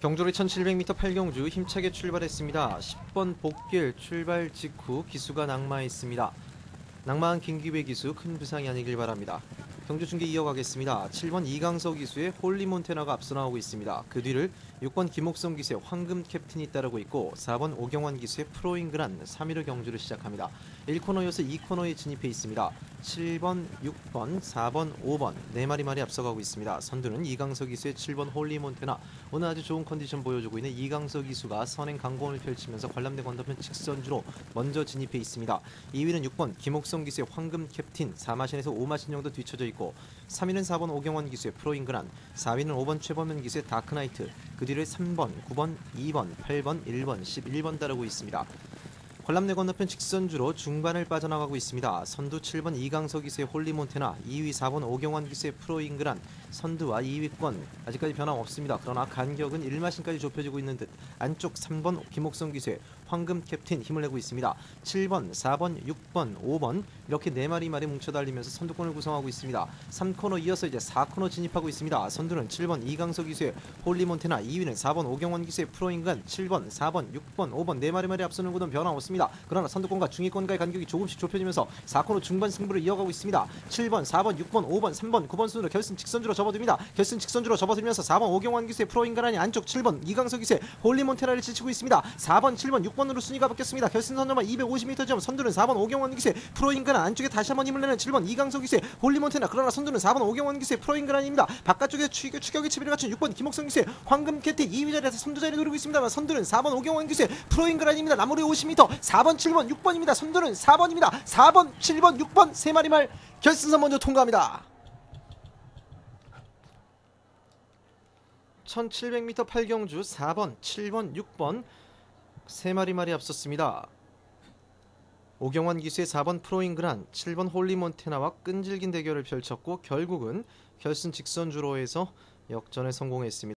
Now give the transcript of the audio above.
경주리 1700m 8경주 힘차게 출발했습니다. 10번 복길 출발 직후 기수가 낙마했습니다. 낙마한 김기배 기수 큰 부상이 아니길 바랍니다. 경주 중계 이어가겠습니다. 7번 이강석 기수의 홀리몬테나가 앞서 나오고 있습니다. 그 뒤를 6번 김옥성 기수의 황금 캡틴이 따르고 있고 4번 오경환 기수의 프로잉그란 3위로 경주를 시작합니다. 1코너 이어서 2코너에 진입해 있습니다. 7번, 6번, 4번, 5번 네 마리 말이 앞서가고 있습니다. 선두는 이강석 기수의 7번 홀리몬테나 오늘 아주 좋은 컨디션 보여주고 있는 이강석 기수가 선행 강공을 펼치면서 관람대 건너편 직선주로 먼저 진입해 있습니다. 2위는 6번 김옥성 기수의 황금 캡틴 4마신에서 5마신 정도 뒤쳐져 있고 3위는 4번 오경원 기수의 프로잉그란 4위는 5번 최범현 기수의 다크나이트 그 뒤를 3번, 9번, 2번, 8번, 1번, 11번 따르고 있습니다. 관람내 건너편 직선주로 중반을 빠져나가고 있습니다. 선두 7번 이강석 기수의 홀리몬테나, 2위 4번 오경환 기수의 프로잉그란, 선두와 2위권 아직까지 변함 없습니다. 그러나 간격은 1마신까지 좁혀지고 있는 듯 안쪽 3번 김옥성 기수의 황금 캡틴 힘을 내고 있습니다. 7번, 4번, 6번, 5번 이렇게 네 마리 말이 뭉쳐 달리면서 선두권을 구성하고 있습니다. 3코너 이어서 이제 4코너 진입하고 있습니다. 선두는 7번 이강석 기수의 홀리몬테나, 2위는 4번 오경환 기수의 프로잉간, 7번, 4번, 6번, 5번 네 마리 말이 앞서는 곳은 변함 없습니다. 그러나 선두권과 중위권과의 간격이 조금씩 좁혀지면서 4코너 중반 승부를 이어가고 있습니다. 7번, 4번, 6번, 5번, 3번, 9번 순으로 결승 직선주로 접어듭니다. 결승 직선주로 접어들면서 4번 오경환 기수의 프로인간란이 안쪽 7번 이강석 기수의 홀리몬테나를 지치고 있습니다. 4번, 7번, 6번으로 순위가 바뀌었습니다. 결승 선점만 250m 점 선두는 4번 오경환 기수의 프로인간란 안쪽에 다시 한번 힘을 내는 7번 이강석 기수의 홀리몬테나 그러나 선두는 4번 오경환 기수의 프로인간란입니다. 바깥쪽에 추격, 추격의 치비를 갖춘 6번 김옥성 기수의 황금 캐티 2위 자리에서 선두 자리 노리고 있습니다만 선두는 4번 오경환 기수의 프로인간란입니다. 나무리 50m 4번, 7번, 6번입니다. 선두는 4번입니다. 4번, 7번, 6번 세 마리 말 결승선 먼저 통과합니다. 1700m 8경주 4번, 7번, 6번 세 마리 말이 앞섰습니다. 오경환 기수의 4번 프로잉그란, 7번 홀리몬테나와 끈질긴 대결을 펼쳤고 결국은 결승 직선 주로에서 역전에 성공했습니다.